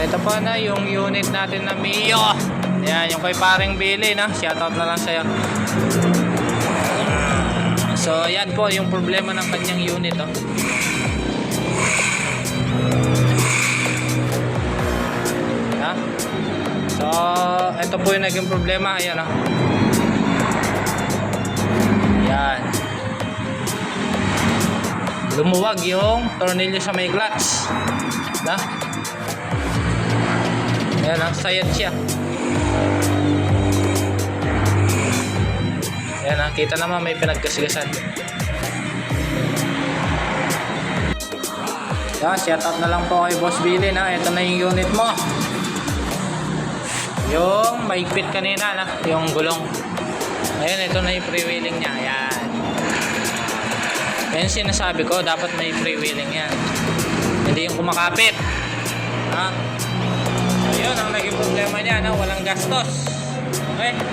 ito pa na yung unit natin na Mio. Yan, yung kay paring Billy, no? Shoutout na lang sa'yo. So, yan po yung problema ng kanyang unit, oh. Ha? So, ito po yung naging problema. Ayan, oh. Yan. Lumuwag yung tornilyo sa may clutch. Na? Ayan, oh. Sayad siya. Ayan, ah, kita naman may pinagkasigasan. Yeah, shout out na lang po kay Boss Billy na. Ito na yung unit mo. Yung maigpit kanina na, yung gulong. Ayan, ito na yung freewheeling niya. Ayan. Yan sinasabi ko, dapat may freewheeling yan. Hindi yung kumakapit. Ha? No? walang gastos. Okay?